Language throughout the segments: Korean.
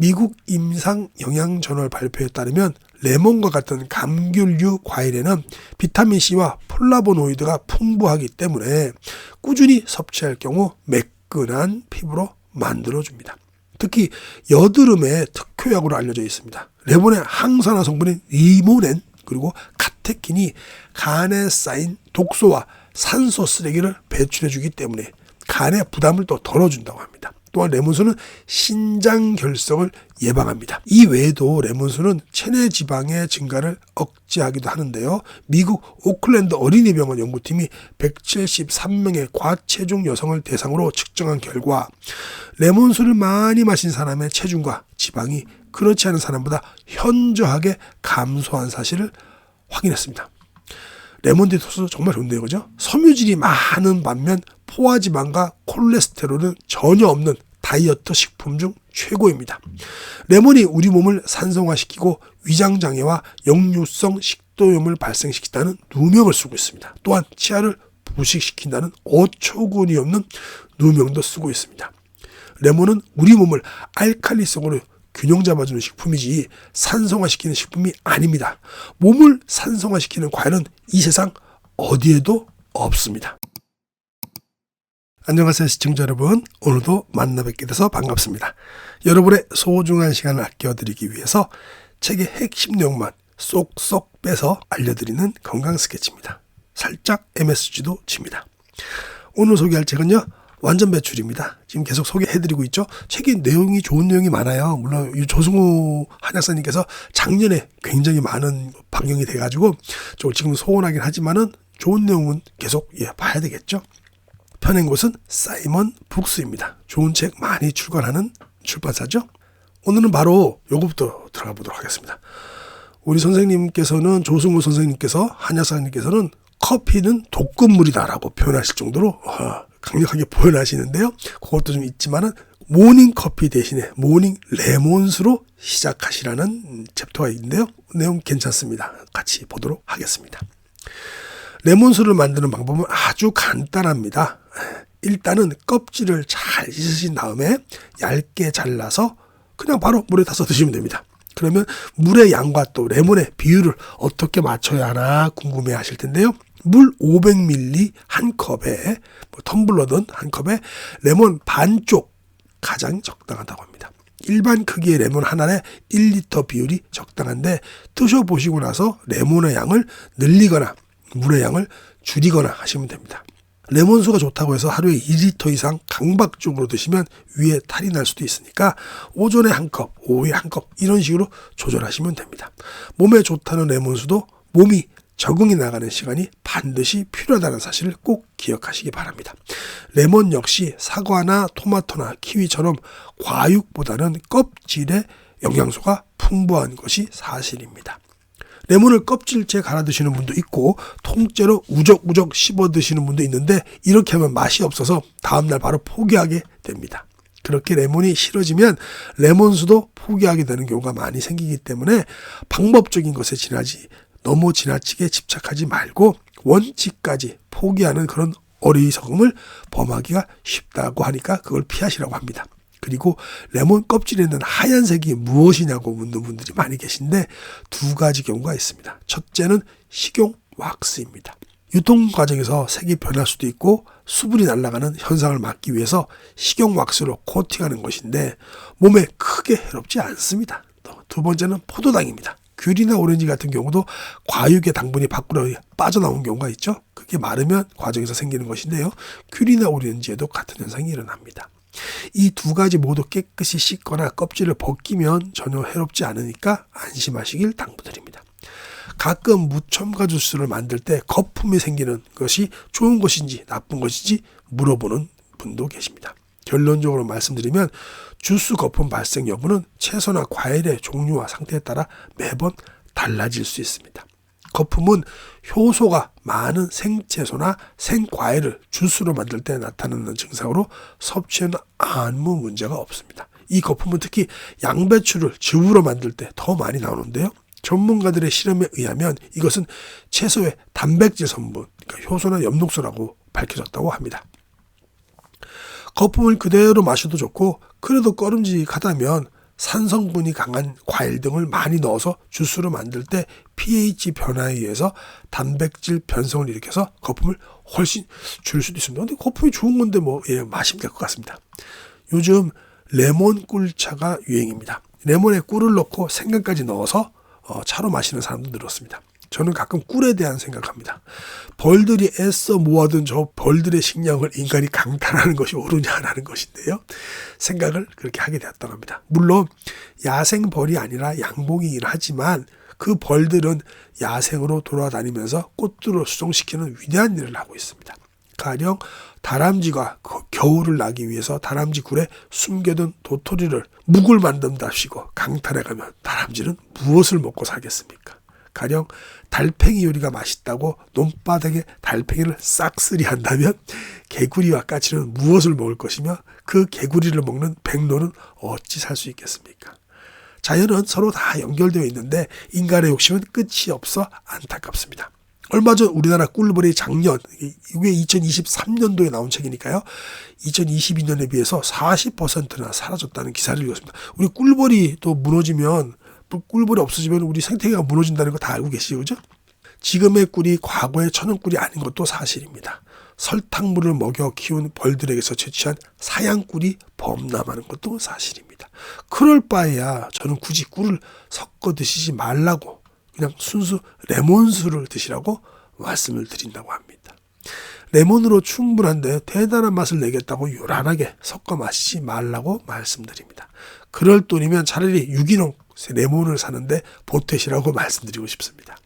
미국 임상 영양 저널 발표에 따르면 레몬과 같은 감귤류 과일에는 비타민 C와 폴라보노이드가 풍부하기 때문에 꾸준히 섭취할 경우 매끈한 피부로 만들어줍니다. 특히 여드름의 특효약으로 알려져 있습니다. 레몬의 항산화 성분인 리모넨 그리고 카테킨이 간에 쌓인 독소와 산소 쓰레기를 배출해주기 때문에 간의 부담을 또 덜어준다고 합니다. 또한 레몬수는 신장 결석을 예방합니다. 이 외에도 레몬수는 체내 지방의 증가를 억제하기도 하는데요. 미국 오클랜드 어린이병원 연구팀이 173명의 과체중 여성을 대상으로 측정한 결과 레몬수를 많이 마신 사람의 체중과 지방이 그렇지 않은 사람보다 현저하게 감소한 사실을 확인했습니다. 레몬디토스 정말 좋은데요, 그죠? 섬유질이 많은 반면 포화지방과 콜레스테롤은 전혀 없는 다이어트 식품 중 최고입니다. 레몬이 우리 몸을 산성화시키고 위장장애와 역류성 식도염을 발생시킨다는 누명을 쓰고 있습니다. 또한 치아를 부식시킨다는 어처구니 없는 누명도 쓰고 있습니다. 레몬은 우리 몸을 알칼리성으로 균형 잡아주는 식품이지 산성화시키는 식품이 아닙니다. 몸을 산성화시키는 과일은 이 세상 어디에도 없습니다. 안녕하세요 시청자 여러분 오늘도 만나 뵙게 돼서 반갑습니다. 여러분의 소중한 시간을 아껴드리기 위해서 책의 핵심 내용만 쏙쏙 빼서 알려드리는 건강 스케치입니다. 살짝 MSG도 칩니다. 오늘 소개할 책은요 완전 배출입니다. 지금 계속 소개해드리고 있죠. 책의 내용이 좋은 내용이 많아요. 물론 조승우 한약사님께서 작년에 굉장히 많은 방영이 돼가지고 지금 소원하긴 하지만은 좋은 내용은 계속 예, 봐야 되겠죠. 펴낸 곳은 사이먼 북스입니다. 좋은 책 많이 출간하는 출판사죠. 오늘은 바로 요거부터 들어가 보도록 하겠습니다. 우리 선생님께서는 조승우 선생님께서 한약사님께서는 커피는 독극물이다라고 표현하실 정도로 어, 강력하게 표현하시는데요. 그것도 좀 있지만은 모닝 커피 대신에 모닝 레몬수로 시작하시라는 챕터가 있는데요. 내용 괜찮습니다. 같이 보도록 하겠습니다. 레몬수를 만드는 방법은 아주 간단합니다. 일단은 껍질을 잘 씻으신 다음에 얇게 잘라서 그냥 바로 물에 타서 드시면 됩니다. 그러면 물의 양과 또 레몬의 비율을 어떻게 맞춰야 하나 궁금해 하실 텐데요. 물 500ml 한 컵에 뭐 텀블러든 한 컵에 레몬 반쪽 가장 적당하다고 합니다. 일반 크기의 레몬 하나에 1리터 비율이 적당한데 드셔보시고 나서 레몬의 양을 늘리거나 물의 양을 줄이거나 하시면 됩니다. 레몬수가 좋다고 해서 하루에 2리터 이상 강박적으로 드시면 위에 탈이 날 수도 있으니까 오전에 한 컵, 오후에 한 컵 이런 식으로 조절하시면 됩니다. 몸에 좋다는 레몬수도 몸이 적응이 나가는 시간이 반드시 필요하다는 사실을 꼭 기억하시기 바랍니다. 레몬 역시 사과나 토마토나 키위처럼 과육보다는 껍질에 영양소가 풍부한 것이 사실입니다. 레몬을 껍질째 갈아 드시는 분도 있고 통째로 우적우적 씹어 드시는 분도 있는데 이렇게 하면 맛이 없어서 다음날 바로 포기하게 됩니다. 그렇게 레몬이 싫어지면 레몬수도 포기하게 되는 경우가 많이 생기기 때문에 방법적인 것에 지나지 너무 지나치게 집착하지 말고 원칙까지 포기하는 그런 어리석음을 범하기가 쉽다고 하니까 그걸 피하시라고 합니다. 그리고 레몬 껍질에 있는 하얀색이 무엇이냐고 묻는 분들이 많이 계신데 두 가지 경우가 있습니다. 첫째는 식용 왁스입니다. 유통 과정에서 색이 변할 수도 있고 수분이 날아가는 현상을 막기 위해서 식용 왁스로 코팅하는 것인데 몸에 크게 해롭지 않습니다. 두 번째는 포도당입니다. 귤이나 오렌지 같은 경우도 과육의 당분이 밖으로 빠져나온 경우가 있죠. 그게 마르면 과정에서 생기는 것인데요. 귤이나 오렌지에도 같은 현상이 일어납니다. 이 두 가지 모두 깨끗이 씻거나 껍질을 벗기면 전혀 해롭지 않으니까 안심하시길 당부드립니다. 가끔 무첨가 주스를 만들 때 거품이 생기는 것이 좋은 것인지 나쁜 것인지 물어보는 분도 계십니다. 결론적으로 말씀드리면 주스 거품 발생 여부는 채소나 과일의 종류와 상태에 따라 매번 달라질 수 있습니다. 거품은 효소가 많은 생채소나 생과일을 주스로 만들 때 나타나는 증상으로 섭취에는 아무 문제가 없습니다. 이 거품은 특히 양배추를 즙으로 만들 때 더 많이 나오는데요. 전문가들의 실험에 의하면 이것은 채소의 단백질 성분, 그러니까 효소나 엽록소라고 밝혀졌다고 합니다. 거품을 그대로 마셔도 좋고 그래도 꺼름직하다면 산성분이 강한 과일 등을 많이 넣어서 주스로 만들 때 pH 변화에 의해서 단백질 변성을 일으켜서 거품을 훨씬 줄 수도 있습니다. 근데 거품이 좋은 건데 뭐 예, 마시면 될 것 같습니다. 요즘 레몬 꿀차가 유행입니다. 레몬에 꿀을 넣고 생강까지 넣어서 어, 차로 마시는 사람도 늘었습니다. 저는 가끔 꿀에 대한 생각합니다. 벌들이 애써 모아둔 저 벌들의 식량을 인간이 강탈하는 것이 옳으냐라는 것인데요. 생각을 그렇게 하게 되었다고 합니다. 물론 야생 벌이 아니라 양봉이긴 하지만 그 벌들은 야생으로 돌아다니면서 꽃들을 수정시키는 위대한 일을 하고 있습니다. 가령 다람쥐가 겨울을 나기 위해서 다람쥐 굴에 숨겨둔 도토리를 묵을 만든답시고 강탈해 가면 다람쥐는 무엇을 먹고 살겠습니까? 가령 달팽이 요리가 맛있다고 논바닥에 달팽이를 싹쓸이 한다면 개구리와 까치는 무엇을 먹을 것이며 그 개구리를 먹는 백로는 어찌 살 수 있겠습니까? 자연은 서로 다 연결되어 있는데 인간의 욕심은 끝이 없어 안타깝습니다. 얼마 전 우리나라 꿀벌이 작년 이게 2023년도에 나온 책이니까요. 2022년에 비해서 40%나 사라졌다는 기사를 읽었습니다. 우리 꿀벌이 또 무너지면 꿀벌이 없어지면 우리 생태계가 무너진다는 거 다 알고 계시죠, 그죠? 지금의 꿀이 과거의 천연 꿀이 아닌 것도 사실입니다. 설탕물을 먹여 키운 벌들에게서 채취한 사양꿀이 범람하는 것도 사실입니다. 그럴 바에야 저는 굳이 꿀을 섞어 드시지 말라고 그냥 순수 레몬수를 드시라고 말씀을 드린다고 합니다. 레몬으로 충분한데 대단한 맛을 내겠다고 요란하게 섞어 마시지 말라고 말씀드립니다. 그럴 돈이면 차라리 유기농 레몬을 사는데 보태시라고 말씀드리고 싶습니다.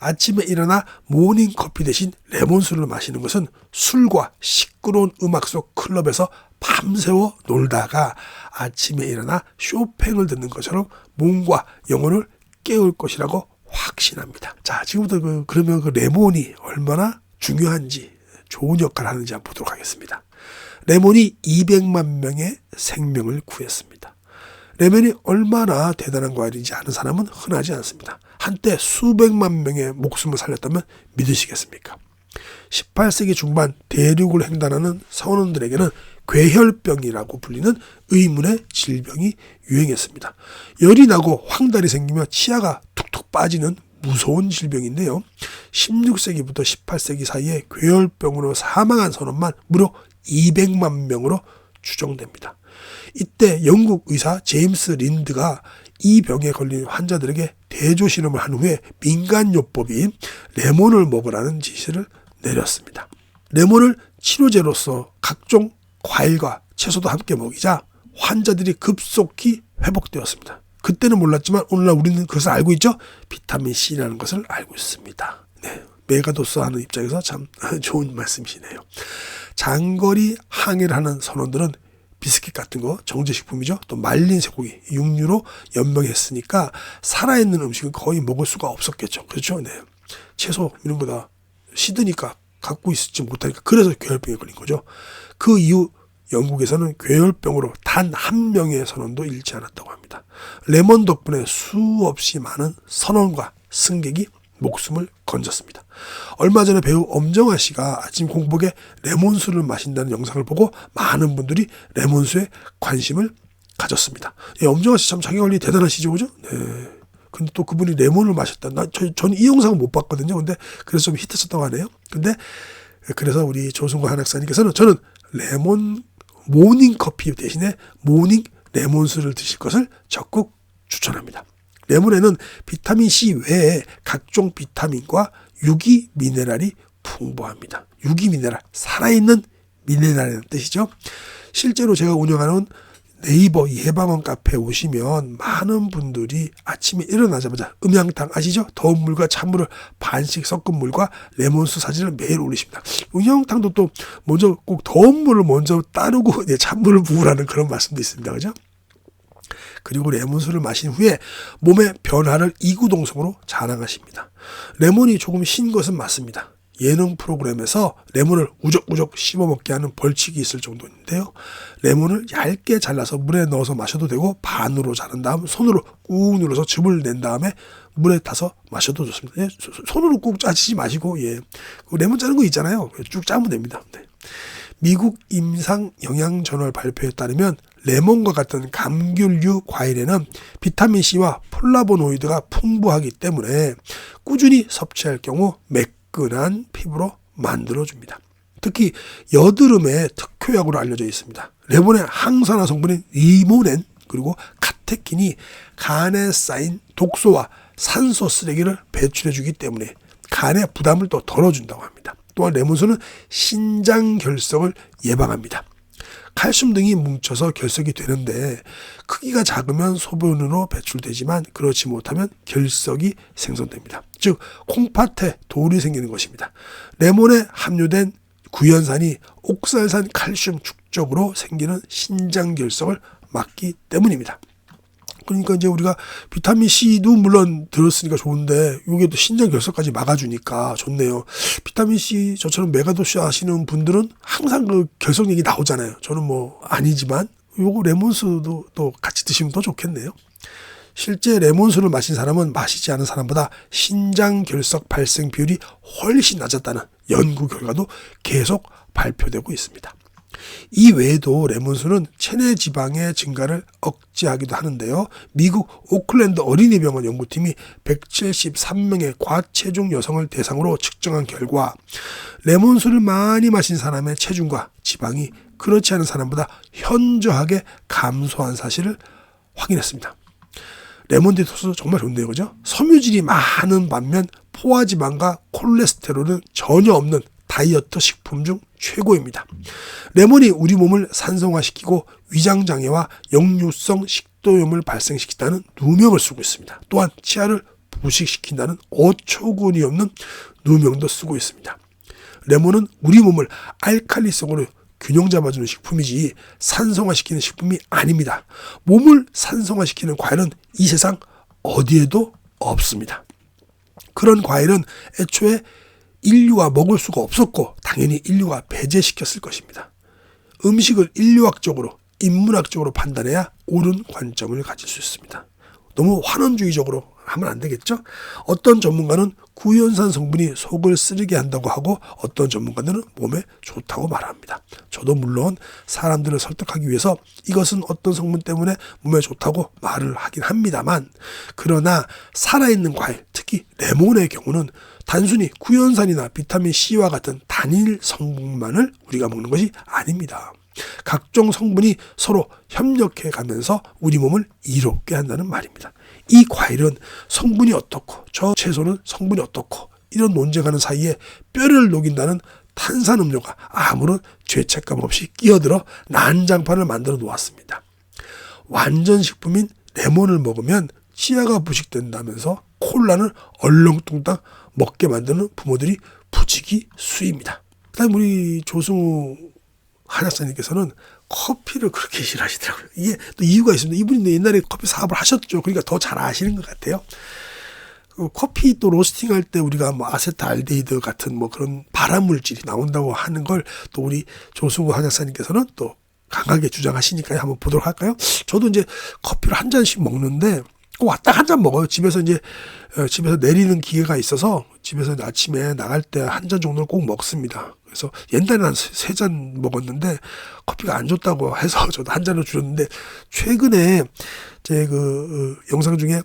아침에 일어나 모닝 커피 대신 레몬술을 마시는 것은 술과 시끄러운 음악 속 클럽에서 밤새워 놀다가 아침에 일어나 쇼팽을 듣는 것처럼 몸과 영혼을 깨울 것이라고 확신합니다. 자, 지금부터 그, 그러면 그 레몬이 얼마나 중요한지 좋은 역할을 하는지 한번 보도록 하겠습니다. 레몬이 200만 명의 생명을 구했습니다. 레몬이 얼마나 대단한 과일인지 아는 사람은 흔하지 않습니다. 한때 수백만 명의 목숨을 살렸다면 믿으시겠습니까? 18세기 중반 대륙을 횡단하는 선원들에게는 괴혈병이라고 불리는 의문의 질병이 유행했습니다. 열이 나고 황달이 생기며 치아가 툭툭 빠지는 무서운 질병인데요. 16세기부터 18세기 사이에 괴혈병으로 사망한 선원만 무려 200만 명으로 추정됩니다. 이때 영국 의사 제임스 린드가 이 병에 걸린 환자들에게 대조 실험을 한 후에 민간요법인 레몬을 먹으라는 지시를 내렸습니다. 레몬을 치료제로서 각종 과일과 채소도 함께 먹이자 환자들이 급속히 회복되었습니다. 그때는 몰랐지만 오늘날 우리는 그것을 알고 있죠. 비타민 C라는 것을 알고 있습니다. 네. 메가도스 하는 입장에서 참 좋은 말씀이시네요. 장거리 항해를 하는 선원들은 비스킷 같은 거 정제식품이죠. 또 말린 쇠고기 육류로 연명했으니까 살아있는 음식은 거의 먹을 수가 없었겠죠. 그렇죠? 네. 채소 이런 거 다 시드니까 갖고 있지 못하니까 그래서 괴혈병에 걸린 거죠. 그 이후 영국에서는 괴혈병으로 단 한 명의 선원도 잃지 않았다고 합니다. 레몬 덕분에 수없이 많은 선원과 승객이 목숨을 건졌습니다. 얼마 전에 배우 엄정화 씨가 아침 공복에 레몬수를 마신다는 영상을 보고 많은 분들이 레몬수에 관심을 가졌습니다. 예, 엄정화 씨참 자기 관리 대단하시죠, 그죠? 네. 근데 또 그분이 레몬을 마셨다. 나, 저, 저는 이 영상을 못 봤거든요. 근데 그래서 좀 히트쳤다고 하네요. 근데 그래서 우리 조승관 한학사님께서는 저는 레몬 모닝 커피 대신에 모닝 레몬수를 드실 것을 적극 추천합니다. 레몬에는 비타민 C 외에 각종 비타민과 유기 미네랄이 풍부합니다. 유기 미네랄, 살아있는 미네랄이라는 뜻이죠. 실제로 제가 운영하는 네이버 예방원 카페에 오시면 많은 분들이 아침에 일어나자마자 음양탕 아시죠? 더운 물과 찬물을 반씩 섞은 물과 레몬수 사진을 매일 올리십니다. 음양탕도 또 먼저 꼭 더운 물을 먼저 따르고 찬물을 부으라는 그런 말씀도 있습니다. 그죠? 그리고 레몬수를 마신 후에 몸의 변화를 이구동성으로 자랑하십니다. 레몬이 조금 신 것은 맞습니다. 예능 프로그램에서 레몬을 우적우적 씹어먹게 하는 벌칙이 있을 정도인데요. 레몬을 얇게 잘라서 물에 넣어서 마셔도 되고 반으로 자른 다음 손으로 꾹 눌러서 즙을 낸 다음에 물에 타서 마셔도 좋습니다. 예, 손으로 꾹 짜지지 마시고 예, 그 레몬 짜는 거 있잖아요. 쭉 짜면 됩니다. 네. 미국 임상 영양 저널 발표에 따르면 레몬과 같은 감귤류 과일에는 비타민 C와 플라보노이드가 풍부하기 때문에 꾸준히 섭취할 경우 매끈한 피부로 만들어줍니다. 특히 여드름의 특효약으로 알려져 있습니다. 레몬의 항산화 성분인 리모넨 그리고 카테킨이 간에 쌓인 독소와 산소 쓰레기를 배출해주기 때문에 간의 부담을 또 덜어준다고 합니다. 또한 레몬수는 신장 결석을 예방합니다. 칼슘 등이 뭉쳐서 결석이 되는데 크기가 작으면 소변으로 배출되지만 그렇지 못하면 결석이 생성됩니다. 즉 콩팥에 돌이 생기는 것입니다. 레몬에 함유된 구연산이 옥살산 칼슘 축적으로 생기는 신장 결석을 막기 때문입니다. 그러니까 이제 우리가 비타민 C도 물론 들었으니까 좋은데 이게 또 신장 결석까지 막아주니까 좋네요. 비타민 C 저처럼 메가도시 하시는 분들은 항상 그 결석 얘기 나오잖아요. 저는 뭐 아니지만 요거 레몬수도 또 같이 드시면 더 좋겠네요. 실제 레몬수를 마신 사람은 마시지 않은 사람보다 신장 결석 발생 비율이 훨씬 낮았다는 연구 결과도 계속 발표되고 있습니다. 이 외에도 레몬수는 체내 지방의 증가를 억제하기도 하는데요. 미국 오클랜드 어린이병원 연구팀이 173명의 과체중 여성을 대상으로 측정한 결과 레몬수를 많이 마신 사람의 체중과 지방이 그렇지 않은 사람보다 현저하게 감소한 사실을 확인했습니다. 레몬 디토스 정말 좋네요. 그죠? 섬유질이 많은 반면 포화지방과 콜레스테롤은 전혀 없는 다이어트 식품 중 최고입니다. 레몬이 우리 몸을 산성화시키고 위장장애와 역류성 식도염을 발생시킨다는 누명을 쓰고 있습니다. 또한 치아를 부식시킨다는 어처구니 없는 누명도 쓰고 있습니다. 레몬은 우리 몸을 알칼리성으로 균형 잡아주는 식품이지 산성화시키는 식품이 아닙니다. 몸을 산성화시키는 과일은 이 세상 어디에도 없습니다. 그런 과일은 애초에 인류가 먹을 수가 없었고 당연히 인류가 배제시켰을 것입니다. 음식을 인류학적으로 인문학적으로 판단해야 옳은 관점을 가질 수 있습니다. 너무 환원주의적으로 하면 안 되겠죠? 어떤 전문가는 구연산 성분이 속을 쓰리게 한다고 하고 어떤 전문가들은 몸에 좋다고 말합니다. 저도 물론 사람들을 설득하기 위해서 이것은 어떤 성분 때문에 몸에 좋다고 말을 하긴 합니다만 그러나 살아있는 과일, 특히 레몬의 경우는 단순히 구연산이나 비타민 C와 같은 단일 성분만을 우리가 먹는 것이 아닙니다. 각종 성분이 서로 협력해 가면서 우리 몸을 이롭게 한다는 말입니다. 이 과일은 성분이 어떻고 저 채소는 성분이 어떻고 이런 논쟁하는 사이에 뼈를 녹인다는 탄산 음료가 아무런 죄책감 없이 끼어들어 난장판을 만들어 놓았습니다. 완전 식품인 레몬을 먹으면 치아가 부식된다면서 콜라는 얼렁뚱땅 먹게 만드는 부모들이 부지기 수입니다. 그다음 우리 조승우 한약사님께서는 커피를 그렇게 싫어하시더라고요. 이게 또 이유가 있습니다. 이분이 옛날에 커피 사업을 하셨죠. 그러니까 더 잘 아시는 것 같아요. 그 커피 또 로스팅 할 때 우리가 뭐 아세트알데히드 같은 뭐 그런 발암 물질이 나온다고 하는 걸 또 우리 조승우 한약사님께서는 또 강하게 주장하시니까 한번 보도록 할까요? 저도 이제 커피를 한 잔씩 먹는데 꼭 왔다 한 잔 먹어요. 집에서 이제 어, 집에서 내리는 기회가 있어서 집에서 아침에 나갈 때 한 잔 정도는 꼭 먹습니다. 그래서 옛날에 한세잔 먹었는데 커피가 안 좋다고 해서 저도 한 잔을 줄였는데 최근에 제 그 영상 중에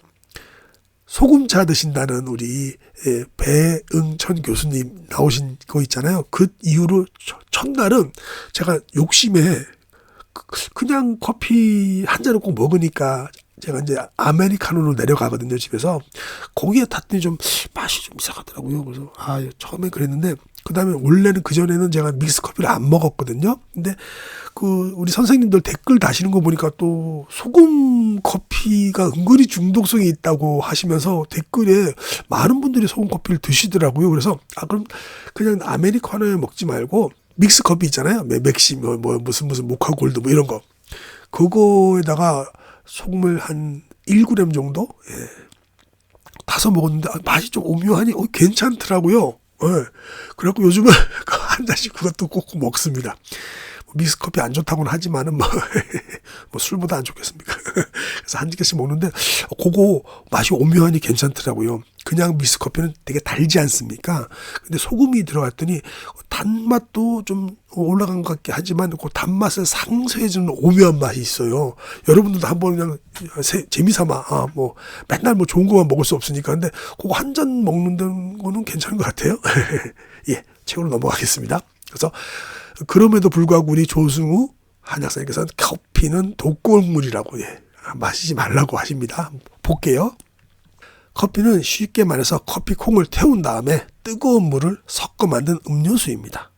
소금차 드신다는 우리 예, 배응천 교수님 나오신 거 있잖아요. 그 이후로 첫날은 제가 욕심에 그, 그냥 커피 한 잔을 꼭 먹으니까 제가 이제 아메리카노로 내려가거든요 집에서. 거기에 탔더니 좀 맛이 좀 이상하더라고요. 그래서 아 처음에 그랬는데 그 다음에 원래는 그 전에는 제가 믹스 커피를 안 먹었거든요. 근데 그 우리 선생님들 댓글 다시는 거 보니까 또 소금 커피가 은근히 중독성이 있다고 하시면서 댓글에 많은 분들이 소금 커피를 드시더라고요. 그래서 아 그럼 그냥 아메리카노에 먹지 말고 믹스 커피 있잖아요. 맥심 뭐, 뭐 무슨 무슨 모카 골드 뭐 이런 거. 그거에다가 소금을 한 1g 정도 예. 타서 먹었는데 아, 맛이 좀 오묘하니 어, 괜찮더라고요. 예. 그래갖고 요즘은 한 잔씩 그것도 꼭 먹습니다. 뭐 믹스커피 안 좋다고는 하지만은 뭐, 뭐 술보다 안 좋겠습니까? 그래서 한 개씩 먹는데 그거 맛이 오묘하니 괜찮더라고요. 그냥 믹스 커피는 되게 달지 않습니까? 근데 소금이 들어갔더니 단맛도 좀 올라간 것 같긴 하지만 그 단맛을 상쇄해주는 오묘한 맛이 있어요. 여러분들도 한번 그냥 재미삼아 아, 뭐 맨날 뭐 좋은 것만 먹을 수 없으니까 근데 그거 한 잔 먹는 거는 괜찮은 것 같아요. 예, 책으로 넘어가겠습니다. 그래서 그럼에도 불구하고 우리 조승우 한약사님께서는 커피는 독골물이라고 예, 마시지 말라고 하십니다. 볼게요. 커피는 쉽게 말해서 커피 콩을 태운 다음에 뜨거운 물을 섞어 만든 음료수입니다.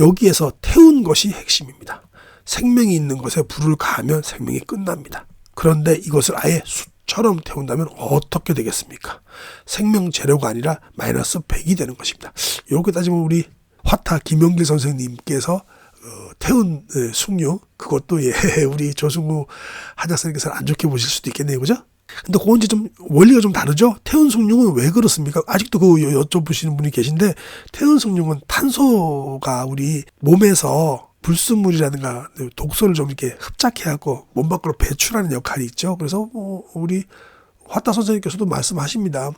여기에서 태운 것이 핵심입니다. 생명이 있는 것에 불을 가하면 생명이 끝납니다. 그런데 이것을 아예 숯처럼 태운다면 어떻게 되겠습니까? 생명 재료가 아니라 마이너스 100이 되는 것입니다. 이렇게 따지면 우리 화타 김영길 선생님께서 어, 태운 예, 숭늉 그것도 예, 우리 조승우 한약사님께서는 안 좋게 보실 수도 있겠네요, 그죠? 근데 그건 이제 좀 원리가 좀 다르죠. 태운 숭늉은 왜 그렇습니까? 아직도 그 여쭤보시는 분이 계신데 태운 숭늉은 탄소가 우리 몸에서 불순물이라든가 독소를 좀 이렇게 흡착해 갖고 몸 밖으로 배출하는 역할이 있죠. 그래서 뭐 우리 화타 선생님께서도 말씀하십니다.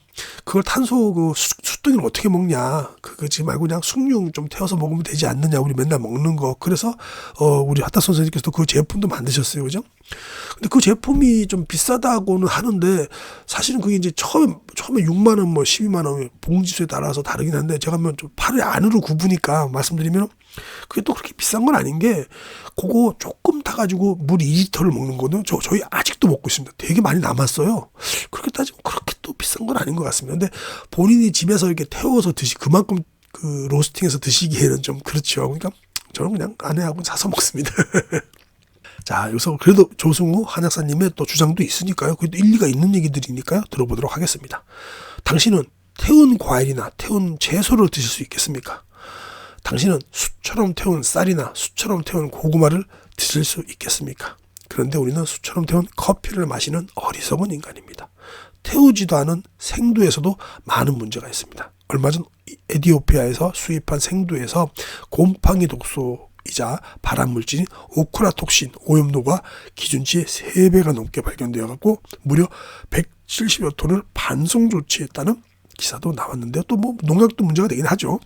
그걸 탄소 그 숯등이를 어떻게 먹냐. 그거지 말고 그냥 숭늉 좀 태워서 먹으면 되지 않느냐. 우리 맨날 먹는 거. 그래서 어 우리 화타 선생님께서도 그 제품도 만드셨어요. 그죠? 근데 그 제품이 좀 비싸다고는 하는데 사실은 그게 이제 처음에 처음에 6만 원, 뭐 12만 원 봉지수에 따라서 다르긴 한데 제가 한번 좀 팔을 안으로 구부니까 말씀드리면 그게 또 그렇게 비싼 건 아닌 게 그거 조금 타가지고 물 2리터를 먹는 거는 저 저희 아직도 먹고 있습니다. 되게 많이 남았어요. 그렇게 따지면 그렇게 또 비싼 건 아닌 것 같습니다. 근데 본인이 집에서 이렇게 태워서 드시 그만큼 그 로스팅해서 드시기에는 좀 그렇죠. 그러니까 저는 그냥 아내하고 사서 먹습니다. 자, 여기서 그래도 조승우 한약사님의 또 주장도 있으니까요. 그래도 일리가 있는 얘기들이니까요. 들어보도록 하겠습니다. 당신은 태운 과일이나 태운 채소를 드실 수 있겠습니까? 당신은 수처럼 태운 쌀이나 수처럼 태운 고구마를 드실 수 있겠습니까? 그런데 우리는 수처럼 태운 커피를 마시는 어리석은 인간입니다. 태우지도 않은 생두에서도 많은 문제가 있습니다. 얼마 전 에디오피아에서 수입한 생두에서 곰팡이 독소 이자 발암 물질인 오크라톡신 오염도가 기준치의 3배가 넘게 발견되어 갖고 무려 170여 톤을 반송 조치했다는 기사도 나왔는데요. 또 뭐 농약도 문제가 되긴 하죠.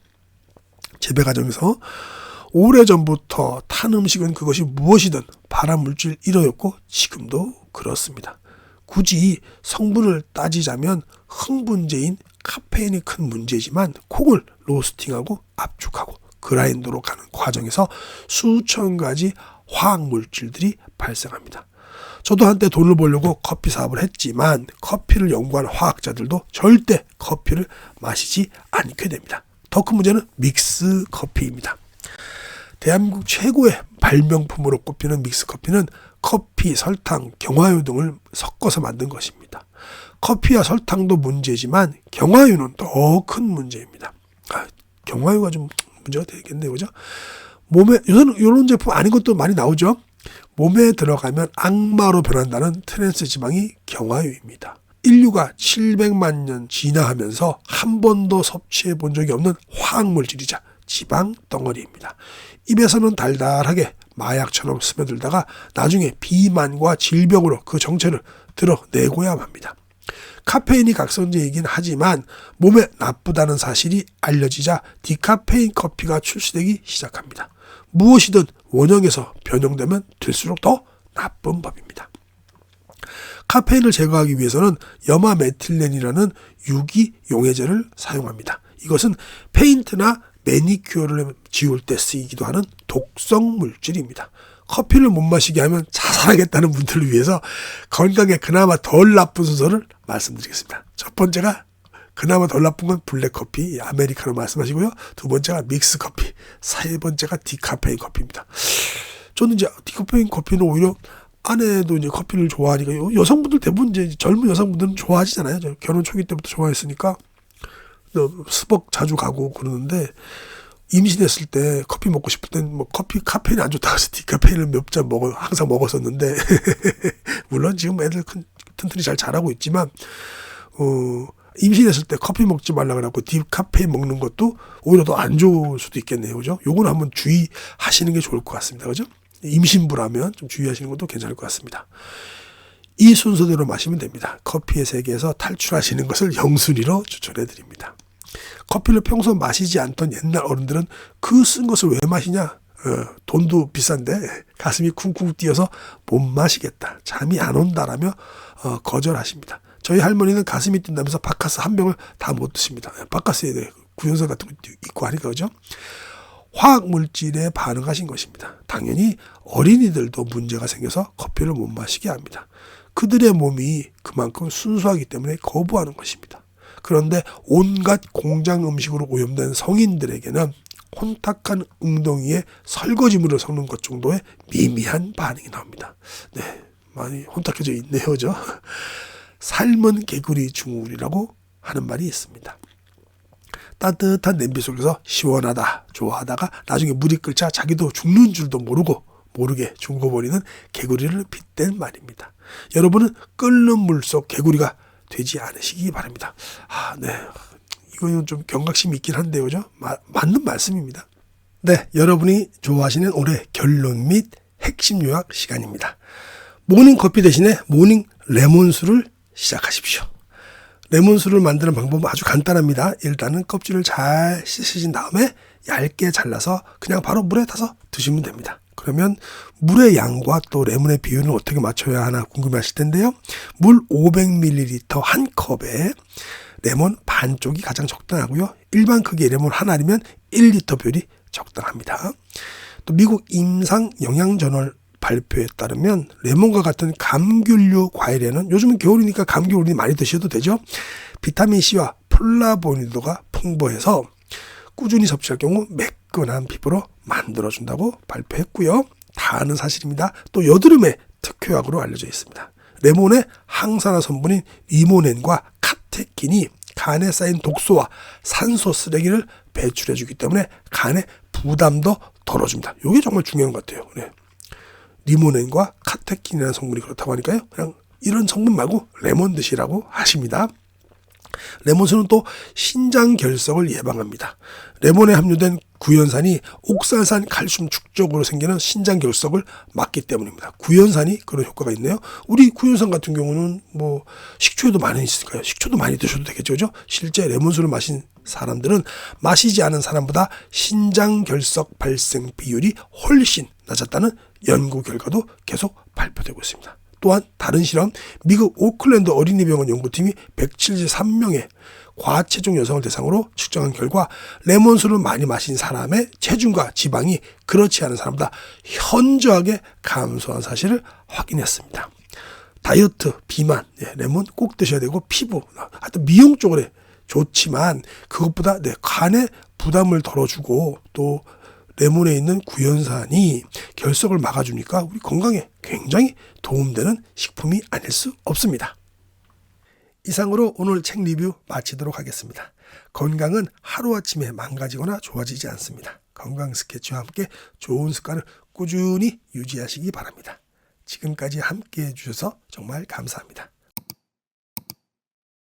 재배 과정에서 오래전부터 탄 음식은 그것이 무엇이든 발암 물질 1호였고 지금도 그렇습니다. 굳이 성분을 따지자면 흥분제인 카페인이 큰 문제지만 콩을 로스팅하고 압축하고 그라인더로 가는 과정에서 수천 가지 화학 물질들이 발생합니다. 저도 한때 돈을 벌려고 커피 사업을 했지만 커피를 연구한 화학자들도 절대 커피를 마시지 않게 됩니다. 더 큰 문제는 믹스 커피입니다. 대한민국 최고의 발명품으로 꼽히는 믹스 커피는 커피, 설탕, 경화유 등을 섞어서 만든 것입니다. 커피와 설탕도 문제지만 경화유는 더 큰 문제입니다. 아, 경화유가 좀 문제가 되겠네요. 그죠? 몸에, 요새는 이런 제품 아닌 것도 많이 나오죠? 몸에 들어가면 악마로 변한다는 트랜스 지방이 경화유입니다. 인류가 700만 년 진화하면서 한 번도 섭취해 본 적이 없는 화학물질이자 지방 덩어리입니다. 입에서는 달달하게 마약처럼 스며들다가 나중에 비만과 질병으로 그 정체를 드러내고야 합니다. 카페인이 각성제이긴 하지만 몸에 나쁘다는 사실이 알려지자 디카페인 커피가 출시되기 시작합니다. 무엇이든 원형에서 변형되면 될수록 더 나쁜 법입니다. 카페인을 제거하기 위해서는 염화메틸렌이라는 유기 용해제를 사용합니다. 이것은 페인트나 매니큐어를 지울 때 쓰이기도 하는 독성 물질입니다. 커피를 못 마시게 하면 자살하겠다는 분들을 위해서 건강에 그나마 덜 나쁜 순서를 말씀드리겠습니다. 첫 번째가 그나마 덜 나쁜 건 블랙커피, 아메리카노 말씀하시고요. 두 번째가 믹스커피, 세 번째가 디카페인 커피입니다. 저는 이제 디카페인 커피는 오히려 아내도 이제 커피를 좋아하니까 여성분들 대부분 이제 젊은 여성분들은 좋아하시잖아요. 결혼 초기 때부터 좋아했으니까 스벅 자주 가고 그러는데 임신했을 때 커피 먹고 싶을 땐 뭐 커피 카페인이 안 좋다고 해서 디카페인을 몇 잔 먹어 항상 먹었었는데 물론 지금 애들 큰, 튼튼히 잘 자라고 있지만 어 임신했을 때 커피 먹지 말라 그래갖고 디카페인 먹는 것도 오히려 더 안 좋을 수도 있겠네요. 그죠? 요거는 한번 주의하시는 게 좋을 것 같습니다. 그죠? 임신부라면 좀 주의하시는 것도 괜찮을 것 같습니다. 이 순서대로 마시면 됩니다. 커피의 세계에서 탈출하시는 것을 영순위로 추천해 드립니다. 커피를 평소 마시지 않던 옛날 어른들은 그 쓴 것을 왜 마시냐? 어, 돈도 비싼데 가슴이 쿵쿵 뛰어서 못 마시겠다. 잠이 안 온다라며 어, 거절하십니다. 저희 할머니는 가슴이 뛴다면서 바카스 한 병을 다 못 드십니다. 바카스에 대해 구연서 같은 거 있고 하니까 그죠? 화학 물질에 반응하신 것입니다. 당연히 어린이들도 문제가 생겨서 커피를 못 마시게 합니다. 그들의 몸이 그만큼 순수하기 때문에 거부하는 것입니다. 그런데 온갖 공장 음식으로 오염된 성인들에게는 혼탁한 웅덩이에 설거지물을 섞는 것 정도의 미미한 반응이 나옵니다. 네, 많이 혼탁해져 있네요, 저. 삶은 개구리 중울이라고 하는 말이 있습니다. 따뜻한 냄비 속에서 시원하다, 좋아하다가 나중에 물이 끓자 자기도 죽는 줄도 모르고 모르게 죽어버리는 개구리를 빗댄 말입니다. 여러분은 끓는 물 속 개구리가 되지 않으시기 바랍니다. 아, 네. 이거는 좀 경각심이 있긴 한데요, 죠 맞는 말씀입니다. 네, 여러분이 좋아하시는 올해 결론 및 핵심 요약 시간입니다. 모닝 커피 대신에 모닝 레몬수를 시작하십시오. 레몬수를 만드는 방법은 아주 간단합니다. 일단은 껍질을 잘 씻으신 다음에 얇게 잘라서 그냥 바로 물에 타서 드시면 됩니다. 그러면 물의 양과 또 레몬의 비율을 어떻게 맞춰야 하나 궁금하실 텐데요. 물 500ml 한 컵에 레몬 반 쪽이 가장 적당하고요. 일반 크기의 레몬 하나면 1리터 비율이 적당합니다. 또 미국 임상 영양 저널 발표에 따르면 레몬과 같은 감귤류 과일에는 요즘은 겨울이니까 감귤 우리 많이 드셔도 되죠. 비타민 C와 플라보니드가 풍부해서 꾸준히 섭취할 경우 매끈한 피부로 만들어준다고 발표했고요. 다 아는 사실입니다. 또 여드름의 특효약으로 알려져 있습니다. 레몬의 항산화 성분인 리모넨과 카테킨이 간에 쌓인 독소와 산소 쓰레기를 배출해주기 때문에 간의 부담도 덜어줍니다. 이게 정말 중요한 것 같아요. 네. 리모넨과 카테킨이라는 성분이 그렇다고 하니까요. 그냥 이런 성분 말고 레몬 드시라고 하십니다. 레몬수는 또 신장 결석을 예방합니다. 레몬에 함유된 구연산이 옥살산 칼슘 축적으로 생기는 신장 결석을 막기 때문입니다. 구연산이 그런 효과가 있네요. 우리 구연산 같은 경우는 뭐 식초에도 많이 있으니까요. 식초도 많이 드셔도 되겠죠. 그죠? 실제 레몬수를 마신 사람들은 마시지 않은 사람보다 신장 결석 발생 비율이 훨씬 낮았다는 연구 결과도 계속 발표되고 있습니다. 또한 다른 실험, 미국 오클랜드 어린이병원 연구팀이 173명의 과체중 여성을 대상으로 측정한 결과 레몬수를 많이 마신 사람의 체중과 지방이 그렇지 않은 사람보다 현저하게 감소한 사실을 확인했습니다. 다이어트, 비만, 예, 레몬 꼭 드셔야 되고 피부, 하여튼 미용 쪽으로 좋지만 그것보다 내 간에 부담을 덜어주고 또 레몬에 있는 구연산이 결석을 막아주니까 우리 건강에 굉장히 도움되는 식품이 아닐 수 없습니다. 이상으로 오늘 책 리뷰 마치도록 하겠습니다. 건강은 하루아침에 망가지거나 좋아지지 않습니다. 건강 스케치와 함께 좋은 습관을 꾸준히 유지하시기 바랍니다. 지금까지 함께 해주셔서 정말 감사합니다.